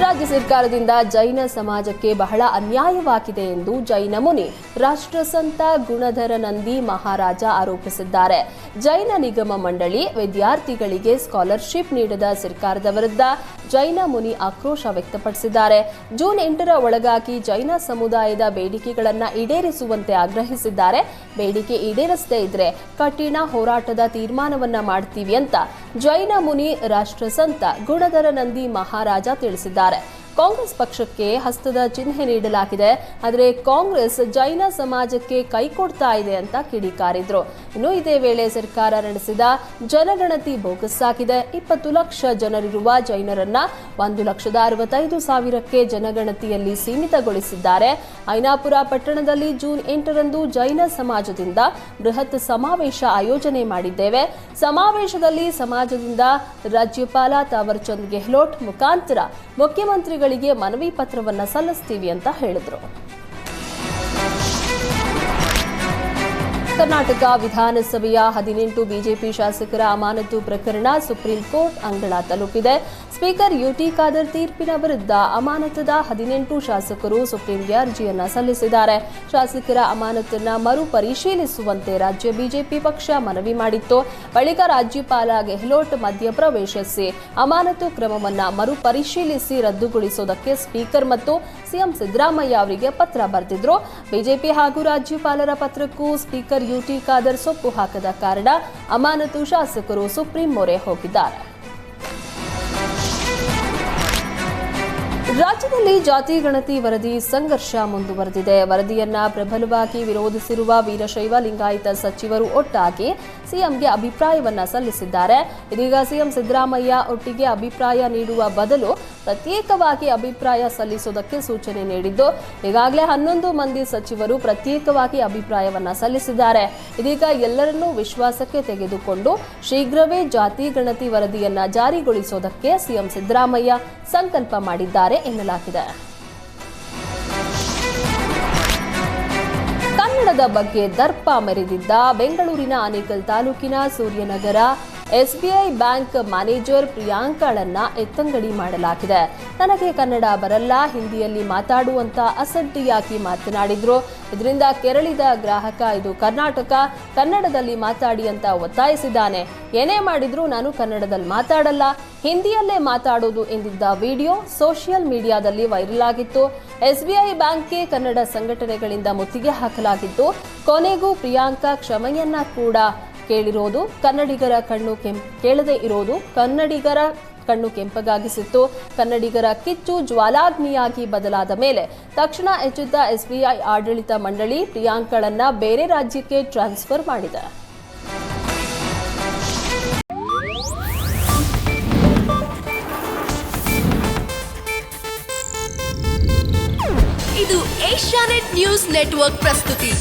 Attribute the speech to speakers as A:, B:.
A: ರಾಜ್ಯ ಸರ್ಕಾರದಿಂದ ಜೈನ ಸಮಾಜಕ್ಕೆ ಬಹಳ ಅನ್ಯಾಯವಾಗಿದೆ ಎಂದು ಜೈನ ಮುನಿ ರಾಷ್ಟ್ರಸಂತ ಗುಣಧರ ನಂದಿ ಮಹಾರಾಜ ಆರೋಪಿಸಿದ್ದಾರೆ. ಜೈನ ನಿಗಮ ಮಂಡಳಿ ವಿದ್ಯಾರ್ಥಿಗಳಿಗೆ ಸ್ಕಾಲರ್ಶಿಪ್ ನೀಡದ ಸರ್ಕಾರದ ವಿರುದ್ಧ ಜೈನ ಮುನಿ ಆಕ್ರೋಶ ವ್ಯಕ್ತಪಡಿಸಿದ್ದಾರೆ. ಜೂನ್ ಎಂಟರ ಒಳಗಾಗಿ ಜೈನ ಸಮುದಾಯದ ಬೇಡಿಕೆಗಳನ್ನು ಈಡೇರಿಸುವಂತೆ ಆಗ್ರಹಿಸಿದ್ದಾರೆ. ಬೇಡಿಕೆ ಈಡೇರಿಸದೇ ಇದ್ರೆ ಕಠಿಣ ಹೋರಾಟದ ತೀರ್ಮಾನವನ್ನ ಮಾಡ್ತೀವಿ ಅಂತ ಜೈನ ಮುನಿ ರಾಷ್ಟ್ರಸಂತ ಗುಣಧರ ನಂದಿ ಮಹಾರಾಜ ತಿಳಿಸಿದ್ದಾರೆ. ಕಾಂಗ್ರೆಸ್ ಪಕ್ಷಕ್ಕೆ ಹಸ್ತದ ಚಿಹ್ನೆ ನೀಡಲಾಗಿದೆ. ಆದರೆ ಕಾಂಗ್ರೆಸ್ ಜೈನ ಸಮಾಜಕ್ಕೆ ಕೈ ಕೊಡ್ತಾ ಇದೆ ಅಂತ ಕಿಡಿಕಾರಿದ್ರು ಇನ್ನು ಇದೇ ವೇಳೆ ಸರ್ಕಾರ ನಡೆಸಿದ ಜನಗಣತಿ ಬೋಗಸ್ಸಾಗಿದೆ ಇಪ್ಪತ್ತು ಲಕ್ಷ ಜನರಿರುವ ಜೈನರನ್ನ ಒಂದು ಲಕ್ಷದ ಅರವತ್ತೈದು ಸಾವಿರಕ್ಕೆ ಜನಗಣತಿಯಲ್ಲಿ ಸೀಮಿತಗೊಳಿಸಿದ್ದಾರೆ. ಐನಾಪುರ ಪಟ್ಟಣದಲ್ಲಿ ಜೂನ್ ಎಂಟರಂದು ಜೈನ ಸಮಾಜದಿಂದ ಬೃಹತ್ ಸಮಾವೇಶ ಆಯೋಜನೆ ಮಾಡಿದ್ದೇವೆ. ಸಮಾವೇಶದಲ್ಲಿ ಸಮಾಜದಿಂದ ರಾಜ್ಯಪಾಲ ತಾವರ್ಚಂದ್ ಗೆಹ್ಲೋಟ್, ಮುಖಾಂತರ ಮುಖ್ಯಮಂತ್ರಿಗಳಿಗೆ ಮನವಿ ಪತ್ರವನ್ನ ಸಲ್ಲಿಸ್ತೀವಿ ಅಂತ ಹೇಳಿದ್ರು. ಕರ್ನಾಟಕ ವಿಧಾನಸಭೆಯ ಹದಿನೆಂಟು ಬಿಜೆಪಿ ಶಾಸಕರ ಅಮಾನತು ಪ್ರಕರಣ ಸುಪ್ರೀಂ ಕೋರ್ಟ್ ಅಂಗಳ ತಲುಪಿದೆ. ಸ್ಪೀಕರ್ ಯುಟಿ ಖಾದರ್ ತೀರ್ಪಿನ ವಿರುದ್ಧ ಅಮಾನತದ ಹದಿನೆಂಟು ಶಾಸಕರು ಸುಪ್ರೀಂಗೆ ಅರ್ಜಿಯನ್ನ ಸಲ್ಲಿಸಿದ್ದಾರೆ. ಶಾಸಕರ ಅಮಾನತನ್ನ ಮರು ಪರಿಶೀಲಿಸುವಂತೆ ರಾಜ್ಯ ಬಿಜೆಪಿ ಪಕ್ಷ ಮನವಿ ಮಾಡಿತ್ತು. ಬಳಿಕ ರಾಜ್ಯಪಾಲ ಗೆಹ್ಲೋಟ್ ಮಧ್ಯಪ್ರವೇಶಿಸಿ ಅಮಾನತು ಕ್ರಮವನ್ನ ಮರು ಪರಿಶೀಲಿಸಿ ರದ್ದುಗೊಳಿಸುವುದಕ್ಕೆ ಸ್ಪೀಕರ್ ಮತ್ತು ಸಿಎಂ ಸಿದ್ದರಾಮಯ್ಯ ಅವರಿಗೆ ಪತ್ರ ಬರೆದಿದ್ರು. ಬಿಜೆಪಿ ಹಾಗೂ ರಾಜ್ಯಪಾಲರ ಪತ್ರಕ್ಕೂ ಸ್ಪೀಕರ್ ಯುಟಿ ಖಾದರ್ ಸೊಪ್ಪು ಹಾಕದ ಕಾರಣ ಅಮಾನತು ಶಾಸಕರು ಸುಪ್ರೀಂ ಮೊರೆ ಹೋಗಿದ್ದಾರೆ. ರಾಜ್ಯದಲ್ಲಿ ಜಾತಿ ಗಣತಿ ವರದಿ ಸಂಘರ್ಷ ಮುಂದುವರೆದಿದೆ. ವರದಿಯನ್ನ ಪ್ರಬಲವಾಗಿ ವಿರೋಧಿಸಿರುವ ವೀರಶೈವ ಲಿಂಗಾಯತ ಸಚಿವರು ಒಟ್ಟಾಗಿ ಸಿಎಂಗೆ ಅಭಿಪ್ರಾಯವನ್ನ ಸಲ್ಲಿಸಿದ್ದಾರೆ. ಇದೀಗ ಸಿಎಂ ಸಿದ್ದರಾಮಯ್ಯ ಒಟ್ಟಿಗೆ ಅಭಿಪ್ರಾಯ ನೀಡುವ ಬದಲು ಪ್ರತ್ಯೇಕವಾಗಿ ಅಭಿಪ್ರಾಯ ಸಲ್ಲಿಸುವುದಕ್ಕೆ ಸೂಚನೆ ನೀಡಿದ್ದು, ಈಗಾಗಲೇ ಹನ್ನೊಂದು ಮಂದಿ ಸಚಿವರು ಪ್ರತ್ಯೇಕವಾಗಿ ಅಭಿಪ್ರಾಯವನ್ನ ಸಲ್ಲಿಸಿದ್ದಾರೆ. ಇದೀಗ ಎಲ್ಲರನ್ನೂ ವಿಶ್ವಾಸಕ್ಕೆ ತೆಗೆದುಕೊಂಡು ಶೀಘ್ರವೇ ಜಾತಿ ಗಣತಿ ವರದಿಯನ್ನ ಜಾರಿಗೊಳಿಸುವುದಕ್ಕೆ ಸಿಎಂ ಸಿದ್ದರಾಮಯ್ಯ ಸಂಕಲ್ಪ ಮಾಡಿದ್ದಾರೆ. ಎನ್ನಲಾಗಿದೆ. ಕನ್ನಡದ ಬಗ್ಗೆ ದರ್ಪ ಮೆರೆದಿದ್ದ ಬೆಂಗಳೂರಿನ ಆನೇಕಲ್ ತಾಲೂಕಿನ ಸೂರ್ಯನಗರ ಎಸ್ಬಿಐ ಬ್ಯಾಂಕ್ ಮ್ಯಾನೇಜರ್ ಪ್ರಿಯಾಂಕಳನ್ನ ಎತ್ತಂಗಡಿ ಮಾಡಲಾಗಿದೆ. ನನಗೆ ಕನ್ನಡ ಬರಲ್ಲ, ಹಿಂದಿಯಲ್ಲಿ ಮಾತಾಡುವಂತ ಅಸಡ್ಡಿಯಾಗಿ ಮಾತನಾಡಿದ್ರು. ಇದರಿಂದ ಕೆರಳಿದ ಗ್ರಾಹಕ, ಇದು ಕರ್ನಾಟಕ, ಕನ್ನಡದಲ್ಲಿ ಮಾತಾಡಿ ಅಂತ ಒತ್ತಾಯಿಸಿದ್ದಾನೆ. ಏನೇ ಮಾಡಿದ್ರು ನಾನು ಕನ್ನಡದಲ್ಲಿ ಮಾತಾಡಲ್ಲ. ಹಿಂದಿಯಲ್ಲೇ ಮಾತಾಡೋದು ಎಂದಿದ್ದ ವಿಡಿಯೋ ಸೋಷಿಯಲ್ ಮೀಡಿಯಾದಲ್ಲಿ ವೈರಲ್ ಆಗಿತ್ತು. ಎಸ್ಬಿಐ ಬ್ಯಾಂಕ್ಗೆ ಕನ್ನಡ ಸಂಘಟನೆಗಳಿಂದ ಮುತ್ತಿಗೆ ಹಾಕಲಾಗಿತ್ತು. ಕೊನೆಗೂ ಪ್ರಿಯಾಂಕಾ ಕ್ಷಮೆಯನ್ನ ಕೂಡ ಕೇಳಿರೋದು ಕನ್ನಡಿಗರ ಕಣ್ಣು ಕೆಂಪ್ ಕೇಳದೆ ಇರೋದು ಕನ್ನಡಿಗರ ಕಣ್ಣು ಕೆಂಪಗಾಗಿಸಿತ್ತು. ಕನ್ನಡಿಗರ ಕಿಚ್ಚು ಜ್ವಾಲಾಗ್ನಿಯಾಗಿ ಬದಲಾದ ಮೇಲೆ ತಕ್ಷಣ ಎಚ್ಚೆತ್ತ ಎಸ್ಬಿಐ ಆಡಳಿತ ಮಂಡಳಿ ಪ್ರಿಯಾಂಕಳನ್ನ ಬೇರೆ ರಾಜ್ಯಕ್ಕೆ ಟ್ರಾನ್ಸ್ಫರ್ ಮಾಡಿದೆ.
B: ಇದು ಏಷ್ಯಾನೆಟ್ ನ್ಯೂಸ್ ನೆಟ್ವರ್ಕ್ ಪ್ರಸ್ತುತಿ.